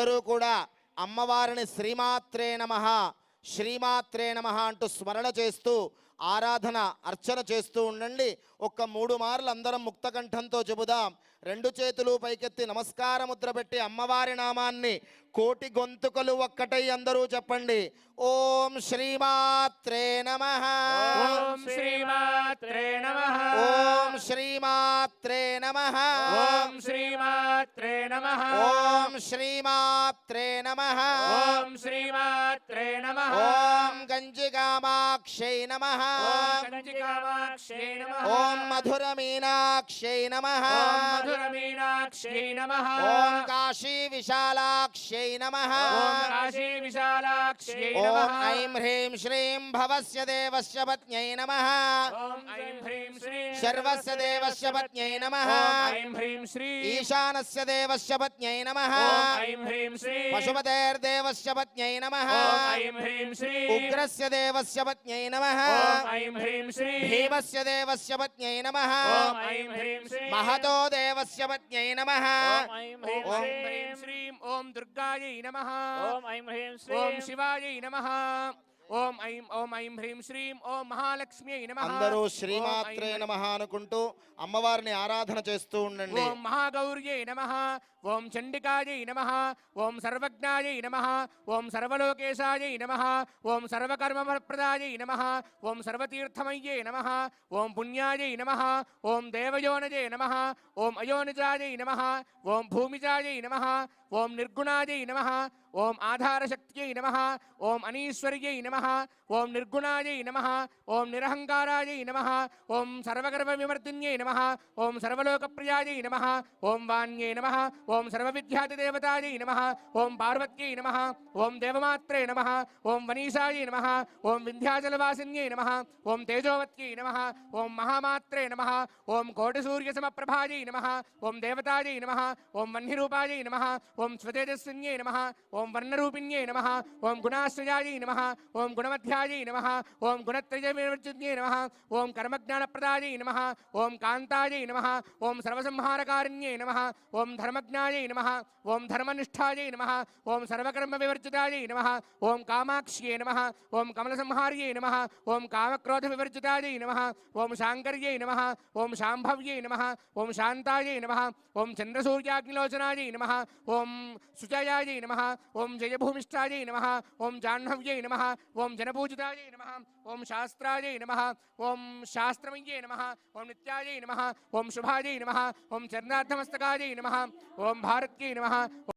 అందరూ కూడా అమ్మవారిని శ్రీమాత్రే నమ శ్రీమాత్రే నమ అంటూ స్మరణ చేస్తూ ఆరాధన అర్చన చేస్తూ ఉండండి. ఒక్క మూడు మార్లు అందరం ముక్తకంఠంతో చెబుదాం. రెండు చేతులు పైకెత్తి నమస్కార ముద్ర పెట్టి అమ్మవారి నామాన్ని కోటి గొంతుకలు ఒక్కటై అందరూ చెప్పండి. ఓం శ్రీమాత్రే నమ. ఓం శ్రీమాత్రే నమః. ఓం శ్రీమాత్రే నమ ఓం శ్రీమాత్రే నమః ఓం శ్రీమాత్రే నమ ఓం శ్రీమాత్రే నమః ఓం గంజిగామాక్షై నమ ఓం కంచికామాక్షై నమః ఓం మధుర మీనాక్షై నమ ఓం మధుర మీనాక్షై నమః ఓం కాశీ విశాలాక్షై నమ ఓం కాశీ విశాలాక్షై ఓం నమః ఐం హ్రీం శ్రీం భవస్య దేవస్య పత్న్యై ఐం హ్రీం శ్రీ శర్వస్య దేవస్య పత్న్యై నమ. ఓం ఐం హ్రీం శ్రీ ఈశానస్య దేవస్య పత్న్యై నమ. ఓం ఐం హ్రీం శ్రీ పశుపతేర్దేవస్య పత్న్యై నమ ఓం ఐం హ్రీం శ్రీ ఉగ్రస్య దేవస్య పత్న్యై నమ. ఓం ఐం హ్రీం శ్రీ భీమస్య దేవస్య పత్న్యై నమ ఓం ఐం హ్రీం శ్రీ మహతో దేవస్య పత్న్యై నమ ఓం ఐం హ్రీం ఓం హ్రీం శ్రీం ఓం దుర్గాయై నమః. ఓం ఐం హ్రీం ఓం శ్రీం శివాయై నమః. ఓం ఐం ఓం ఐం హ్రీం శ్రీం ఓం మహాలక్ష్మ్యై నమః. అందరూ శ్రీమాత్రే నమ అనుకుంటూ అమ్మవారిని ఆరాధన చేస్తూ ఉండండి. ఓం మహాగౌర్యై నమః. ఓం చండికాయై నమ ఓం సర్వజ్ఞాయై నమ ఓం సర్వలోకేశాయై నమ ఓం సర్వకర్మప్రదాయై నమ ఓం సర్వతీర్థమయ్యే నమ ఓం పుణ్యాయై నమ ఓం దేవయోనజే నమ ఓం అయోనిజాయై నమ ఓం భూమిజాయై నమ ఓం నిర్గుణాయై నమ ఓం ఆధారశక్త్యై నమ ఓం అనీశ్వర్యై నమ ఓం నిర్గుణాయై నమ ఓం నిరహంకారాయై నమ ఓం సర్వగర్వ విమర్దిన్యై నమ ఓం సర్వలోకప్రియాయై నమ ఓం వాణ్యై నమ ఓం సర్వవిద్యాతిదేవతాయై నమః ఓం పార్వత్యై నమః ఓం దేవమాత్రే నమః ఓం వనీషాయై నమః ఓం వింధ్యాచలవాసిన్యై నమః ఓం తేజోవత్యై నమః ఓం మహామాత్రే నమః ఓం కోటిసూర్యసమప్రభాయై నమః ఓం దేవతాయై నమః ఓం వన్నిరూపాయై నమః ఓం స్వతేజస్విన్యై నమః ఓం వర్ణరూపిణ్యై నమః ఓం గుణాశ్రయాయై నమః ఓం గుణమధ్యాయై నమః ఓం గుణత్రయవివర్జిన్యై నమః ఓం కర్మజ్ఞానప్రదాయై నమః ఓం కాంతాయై నమః ఓం సర్వసంహారకారిణ్యై నమః ఓం ధర్మజ్ఞాయై నమ ఓం ధర్మనిష్టాయై నమ ఓం సర్వకర్మ వివర్జితాయై నమ ఓం కామాక్ష్యే నమ ఓం కమలసంహార్యై నమ ఓం కామక్రోధ వివర్జితాయై నమ ఓం శాంకర్యై నమ ఓం శాంభవ్యై నమ ఓం శాంతాయై నమ ఓం చంద్రసూర్యాగ్నిలోచనాయై నమ ఓం సుజయాయై నమ ఓం జయభూమిష్టాయై నమ ఓం జాహ్నవ్యై నమ ఓం జనపూజితాయై నమ ఓం శాస్త్రాయై నమ ఓం శాస్త్రమయ్యే నమ ఓం నిత్యాయై నమ ఓం శుభాయై నమ ఓం చరణార్థమస్తకాయై నమ ఓం భారత్యై నమః